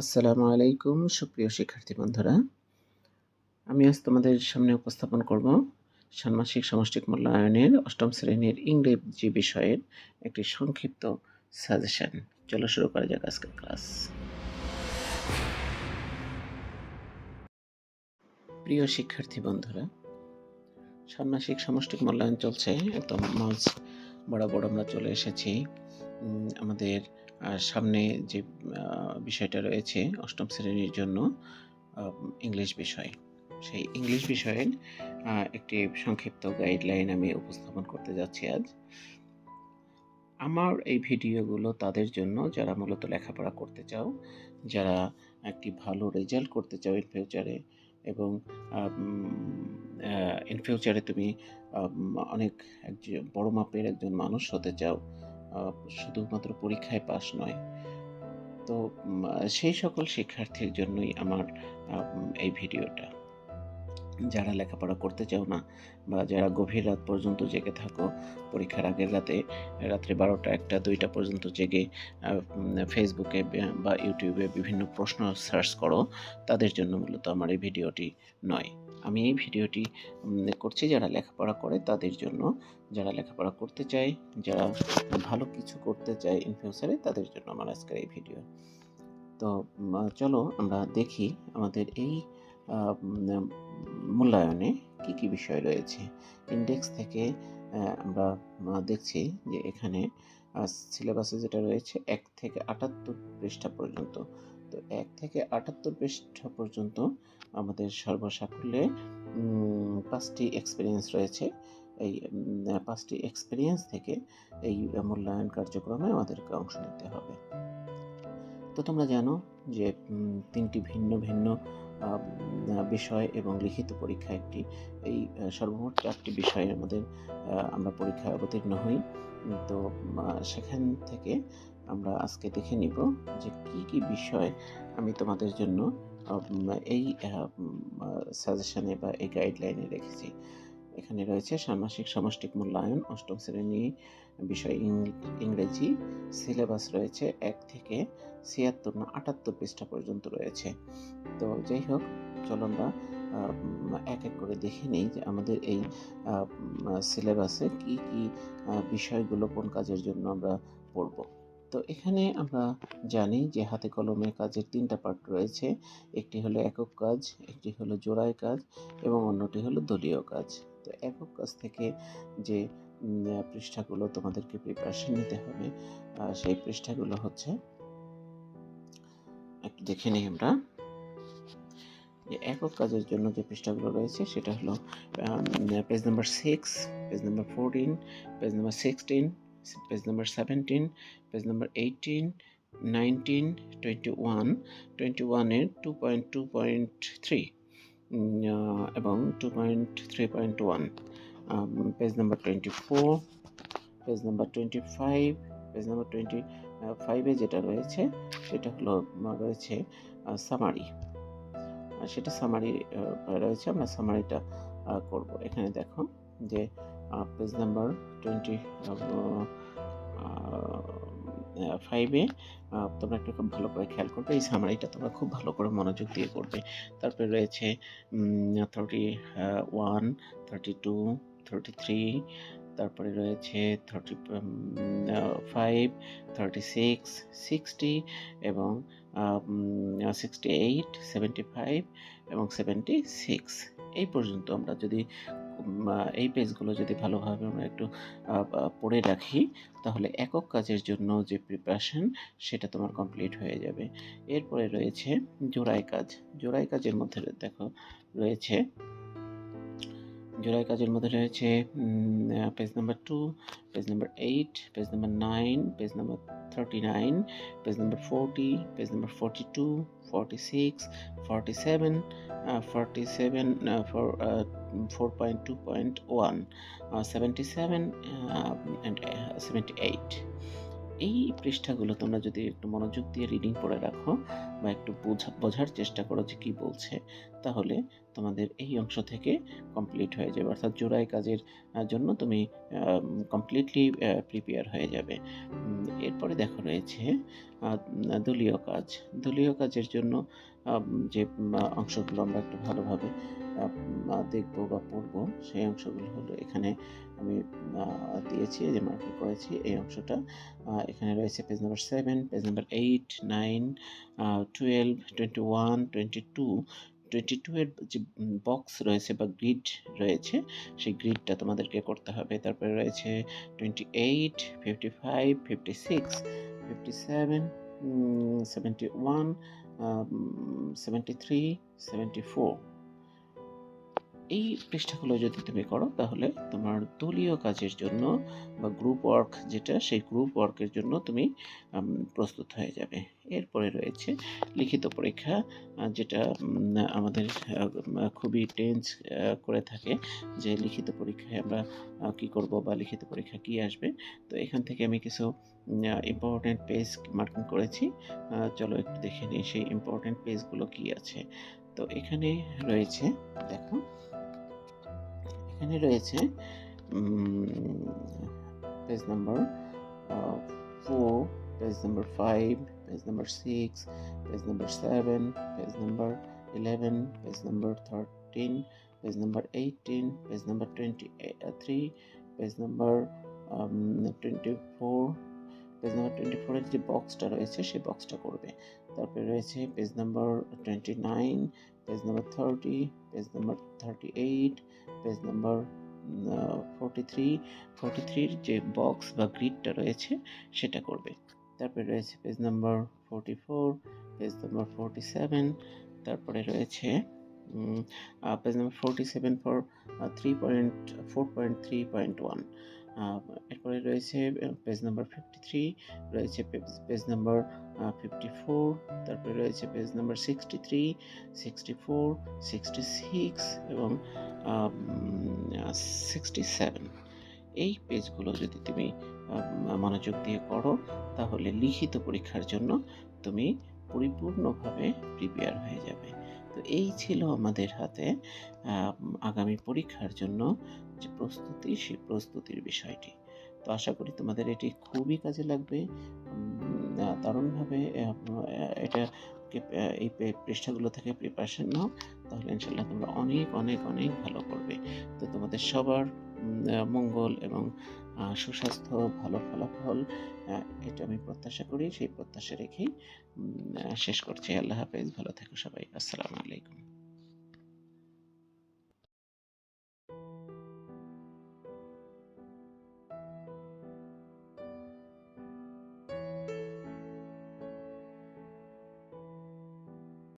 আসসালামু আলাইকুম, সুপ্রিয় শিক্ষার্থী বন্ধুরা। আমি আজ তোমাদের সামনে উপস্থাপন করব ষান্মাসিক সমষ্টিক মূল্যায়নের অষ্টম শ্রেণির ইংরেজি বিষয়ের একটি সংক্ষিপ্ত সাজেশন। চলো শুরু করা যাক আজকের ক্লাস। প্রিয় শিক্ষার্থী বন্ধুরা, ষান্মাসিক সমষ্টিক মূল্যায়ন চলছে। একদম মাঝ বরাবর আমরা চলে এসেছি আমাদের সামনে যে বিষয়টা রয়েছে অষ্টম শ্রেণির জন্য ইংলিশ বিষয়। সেই ইংলিশ বিষয়ের একটি সংক্ষিপ্ত গাইডলাইন আমি উপস্থাপন করতে যাচ্ছি আজ। আমার এই ভিডিওগুলো তাদের জন্য যারা মূলত লেখাপড়া করতে চাও, যারা একটি ভালো রেজাল্ট করতে চাও ইন ফিউচারে এবং ইন ফিউচারে তুমি অনেক বড় মাপের একজন মানুষ হতে চাও শুধুমাত্র পরীক্ষায় পাশ নয়। তো সেই সকল শিক্ষার্থীর জন্যই আমার এই ভিডিওটা। যারা লেখাপড়া করতে চাও না বা যারা গভীর রাত পর্যন্ত জেগে থাকো, পরীক্ষার আগের রাতে, রাত্রে বারোটা একটা, দুইটা পর্যন্ত জেগে ফেসবুকে বা ইউটিউবে বিভিন্ন প্রশ্ন সার্চ করো, তাদের জন্য মূলত আমার এই ভিডিওটি নয়। আমি এই ভিডিওটি করছি যারা লেখাপড়া করে তাদের জন্য। যারা লেখাপড়া করতে চায়, যারা ভালো কিছু করতে চায় ইন ফিউচারে তাদের জন্য আমার আজকের এই ভিডিও। তো চলো আমরা দেখি আমাদের এই মূল্যায়নে কি কি বিষয় রয়েছে। ইন্ডেক্স থেকে আমরা দেখছি যে এখানে সিলেবাসে যেটা রয়েছে, এক থেকে আটাত্তর পৃষ্ঠা পর্যন্ত। তো এক থেকে আটাত্তর পৃষ্ঠা পর্যন্ত আমাদের সর্বসাকুল্যে পাঁচটি এক্সপিরিয়েন্স রয়েছে। এই পাঁচটি এক্সপিরিয়েন্স থেকে এই মূল্যায়ন কার্যক্রমে আমাদেরকে অংশ নিতে হবে। তো তোমরা জানো যে তিনটি ভিন্ন ভিন্ন বিষয় এবং লিখিত পরীক্ষা একটি, এই সর্বমোট চারটি বিষয়ে আমাদের আমরা পরীক্ষায় অবতীর্ণ হই। তো সেখান থেকে আমরা আজকে দেখে নিব যে কি কি বিষয় আমি তোমাদের জন্য এই সাজেশনে বা এই গাইডলাইনে রেখেছি। এখানে রয়েছে ষান্মাসিক সমষ্টিক মূল্যায়ন, অষ্টম শ্রেণি বিষয় ইংরেজি, সিলেবাস রয়েছে এক থেকে ছিয়াত্তর না আটাত্তর পৃষ্ঠা পর্যন্ত রয়েছে। তো যাই হোক, চলো আমরা এক এক করে দেখে নিই যে আমাদের এই সিলেবাসে কি কি বিষয়গুলো কোন কাজের জন্য আমরা পড়ব। তো এখানে আমরা জানি যে হাতে কলমে কাজের তিনটা পার্ট রয়েছে। একটি হলো একক কাজ, একটি হলো জোড়ায় কাজ এবং অন্যটি হলো দলীয় কাজ। তো একক কাজ থেকে যে পৃষ্ঠাগুলো তোমাদেরকে প্রিপারেশন নিতে হবে সেই পৃষ্ঠাগুলো হচ্ছে, একটু দেখে নিই আমরা। যে একক কাজের জন্য যে পৃষ্ঠাগুলো রয়েছে, সেটা হলো page number six page number fourteen page number sixteen page number seventeen page number eighteen nineteen twenty one twenty ওয়ানের two point two point three এবং two point three point one page number twenty four page number twenty five page number twenty ফাইভে যেটা রয়েছে, সেটা হলো রয়েছে summary সেটা summary রয়েছে, আমরা সামারিটা করব। এখানে দেখো যে পেজ নাম্বার টোয়েন্টি ফাইভে তোমরা একটু খুব ভালো করে খেয়াল করবে, এই সামারিটা তোমরা খুব ভালো করে মনোযোগ দিয়ে করবে। তারপরে রয়েছে thirty one thirty two thirty three তারপরে রয়েছে thirty five thirty six sixty এবং সিক্সটি এইট সেভেন্টি ফাইভ এবং সেভেন্টি সিক্স এই পর্যন্ত আমরা যদি এই পেজগুলো যদি ভালোভাবে আমরা একটু পড়ে রাখি, তাহলে একক কাজের জন্য যে প্রিপারেশন সেটা তোমার কমপ্লিট হয়ে যাবে। এরপরে রয়েছে জোড়াই কাজ। জোড়াই কাজের মধ্যে দেখো, রয়েছে জোড়াই কাজের মধ্যে রয়েছে page number two page number eight page number nine page number thirty nine page number forty page number forty two forty six forty seven forty seven four four point two point one seventy seven and seventy eight এই পৃষ্ঠাগুলো তোমরা যদি একটু মনোযোগ দিয়ে reading পড়ে রাখো বা একটু বোঝা বোঝার চেষ্টা করো যে কী বলছে, তাহলে তোমাদের এই অংশ থেকে কমপ্লিট হয়ে যাবে। অর্থাৎ জোড়াই কাজের জন্য তুমি কমপ্লিটলি প্রিপেয়ার হয়ে যাবে। এরপরে দেখো রয়েছে দলীয় কাজ। দলীয় কাজের জন্য যে অংশগুলো আমরা একটু ভালোভাবে দেখব বা পড়ব, সেই অংশগুলো হলো এখানে আমি দিয়েছি যে মার্কিং করেছি, এই অংশটা। এখানে রয়েছে page number seven page number eight nine twelve twenty one twenty two twenty two যে বক্স রয়েছে বা গ্রিড রয়েছে, সেই গ্রিডটা তোমাদেরকে করতে হবে। তারপরে রয়েছে twenty eight fifty five fifty six fifty seven seventy one seventy three seventy four এই পৃষ্ঠাগুলো যদি তুমি করো, তাহলে তোমার দলীয় কাজের জন্য বা গ্রুপ ওয়ার্ক যেটা, সেই গ্রুপ ওয়ার্কের জন্য তুমি প্রস্তুত হয়ে যাবে। এরপরে রয়েছে লিখিত পরীক্ষা যেটা আমাদের খুবই টেন্স করে থাকে যে লিখিত পরীক্ষায় আমরা কি করব বা লিখিত পরীক্ষা কি আসবে। তো এখান থেকে আমি কিছু ইম্পর্টেন্ট পেজ মার্কিং করেছি। চলো একটু দেখে নিই সেই ইম্পর্টেন্ট পেজগুলো কি আছে। তো এখানে রয়েছে, দেখো। এখানে রয়েছে page number four page number five page number six page number seven page number eleven page number thirteen page number eighteen page number twenty three page number twenty four page number twenty ফোরের যে বক্সটা রয়েছে সেই বক্সটা করবে। তারপরে রয়েছে page number twenty nine page number thirty page number thirty eight page number forty three forty থ্রির যে বক্স বা গ্রিডটা রয়েছে, সেটা করবে। তারপরে রয়েছে page number forty four page number forty seven তারপরে রয়েছে page number forty seven for three point four point three point one এরপরে রয়েছে পেজ নাম্বার ফিফটি থ্রি রয়েছে পেজ নাম্বার ফিফটি ফোর তারপরে রয়েছে page number sixty three sixty four sixty six এবং sixty seven এই পেজগুলো যদি তুমি মনোযোগ দিয়ে করো তাহলে লিখিত পরীক্ষার জন্য তুমি পরিপূর্ণভাবে প্রিপেয়ার হয়ে যাবে। তো এই ছিল আমাদের হাতে আগামী পরীক্ষার জন্য যে প্রস্তুতি, সেই প্রস্তুতির বিষয়টি। তো আশা করি তোমাদের এটি খুবই কাজে লাগবে। দারুণভাবে এটা এই পৃষ্ঠাগুলো থেকে প্রিপারেশন নাও, তাহলে ইনশাল্লাহ তোমরা অনেক অনেক অনেক ভালো করবে। তো তোমাদের সবার মঙ্গল এবং সুস্বাস্থ্য, ভালো ফলাফল এটা আমি প্রত্যাশা করি, সেই প্রত্যাশা রেখেই শেষ করছি। আল্লাহ হাফেজ, ভালো থেকো সবাই। আসসালামু আলাইকুম।